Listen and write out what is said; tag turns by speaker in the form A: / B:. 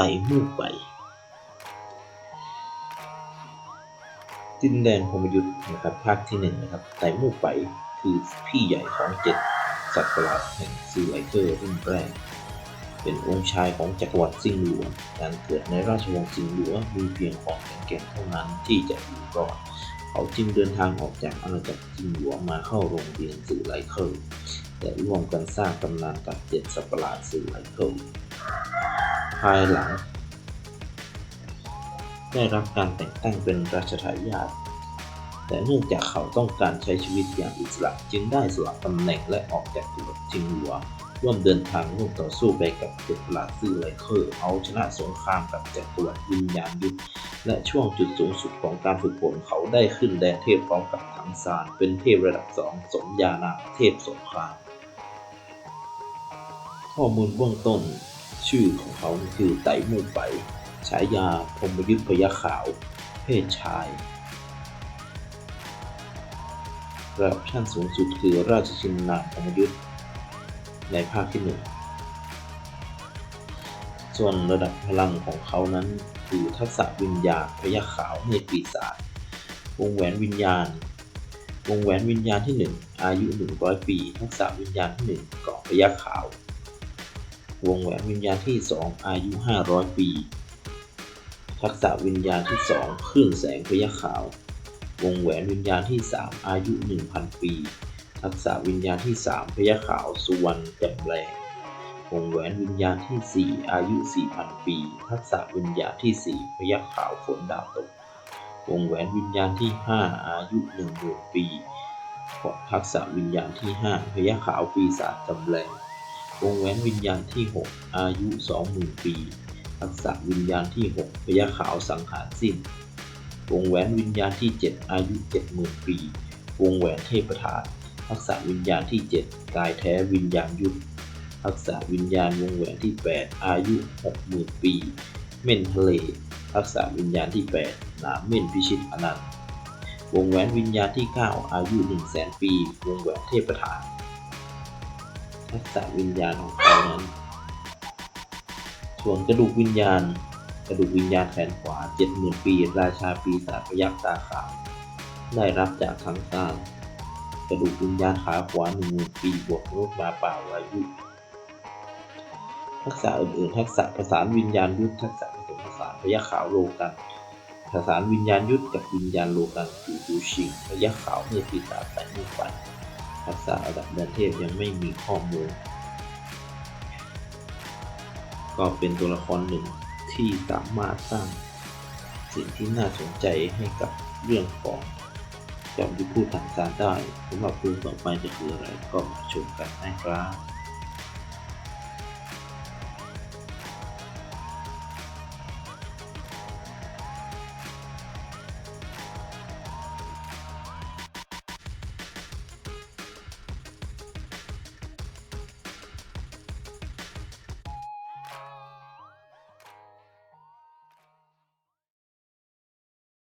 A: ไต่มูกไปดินแดนพรมยุทธ์นะครับภาคที่หนึ่งนะครับไตมูกไปคือพี่ใหญ่ของเจ็ดสัตว์ประหลาดแห่งซีไลเกอร์รุ่นแรก เป็นองค์ชายของจักรวรรดิซิงหลัวการเกิดในราชวงศ์ซิงหลัวมีเพียงของแข็งแกร่งเท่านั้นที่จะอยู่รอดเขาจึงเดินทางออกจากอาณาจักรซิงหลัวมาเข้าโรงเรียนสื่อไลเคอร์และร่วมกันสร้างตำนานกับเจ็ดสัตว์ประหลาดสื่อไลเคอร์ ภายหลัง ได้รับการแต่งตั้งเป็นราชทายาทแต่เนื่องจากเขาต้องการใช้ชีวิตอย่างอิสระจึงได้สละตำแหน่งและออกจากตัวจิงหัวร่วมเดินทางร่วมต่อสู้ไปกับเจ็ดประหลาดซื่อไลเคอร์เอาชนะสงครามกับจักรวรรดิวิญญาณยุทธและช่วงจุดสูงสุดของการฝึกฝนเขาได้ขึ้นแดนเทพพร้อมกับถังซานเป็นเทพระดับสองสมญานามเทพสงครามข้อมูลเบื้องต้น ชื่อของเขาคือไต่มู่ไปฉายาพมยุทธพยัคฆ์ขาว เพศชายระดับชั้นสูงสุดคือราชชินนาพมยุทธในภาคที่หนึ่งส่วนระดับพลังของเขานั้นคือทักษะวิญญาณพยัคฆ์ขาวในปีศาจวงแหวนวิญญาณ วงแหวนวิญญาณที่หนึ่งอายุ 100 ปี ทักษะวิญญาณที่หนึ่งเกาะพยัคฆ์ขาว วงแหวนวิญญาณที่ 2 อายุ 500 ปี ทักษะวิญญาณที่ 2 คลื่นแสงพยัคขาว วงแหวนวิญญาณที่ 3 อายุ 1,000 ปี ทักษะวิญญาณที่ 3 พยัคขาว สุวรรณจำแรงวงแหวนวิญญาณที่ 4 อายุ 4,000 ปี ทักษะวิญญาณที่ 4 พยัคขาวฝนดาวตก วงแหวนวิญญาณที่ 5 อายุ 10,000 ปี ทักษะวิญญาณที่ 5 พยัคขาวปีศาจจำแรง วงแหวนวิญญาณที่ 6 อายุ 20,000 ปีทักษะวิญญาณที่ 6 พยัคฆ์ขาวสังหารสิ้น วงแหวนวิญญาณที่ 7 อายุ 70,000 ปี วงแหวนเทพทาสทักษะวิญญาณที่ 7 กายแท้วิญญาณยุทธทักษะวิญญาณวงแหวนที่ 8 อายุ 60,000 ปี เม่นทะเล ทักษะวิญญาณที่ 8 หนามเม่นพิชิตอนันต์ วงแหวนวิญญาณที่ 9 อายุ 100,000 ปี วงแหวนเทพทาส ทักษะวิญญาณของเขานั้น ส่วนกระดูกวิญญาณ กระดูกวิญญาณแขนขวา70,000ปีราชาปีศาจพยักตาขาวได้รับจากทั้งซานกระดูกวิญญาณขาขวา10,000ปีบวกรูปมาเปล่าอายุทักษะอื่นๆ ทักษะประสานวิญญาณยุทธทักษะผสมผสานพยัคฆ์ขาวโลกันประสานวิญญาณยุทธกับวิญญาณโลกันคือดูชิงพยัคฆ์ขาวเมื่อปีศาจใส่ลูกฟัน ทักษะระดับแดนเทพยังไม่มีข้อมูล ก็เป็นตัวละครหนึ่งที่สามารถสร้างสิ่งที่น่าสนใจให้กับเรื่องของจอมยุทธพูดถังซานได้สำหรับคุณต่อไปจะคืออะไรก็มาชมกันนะครับ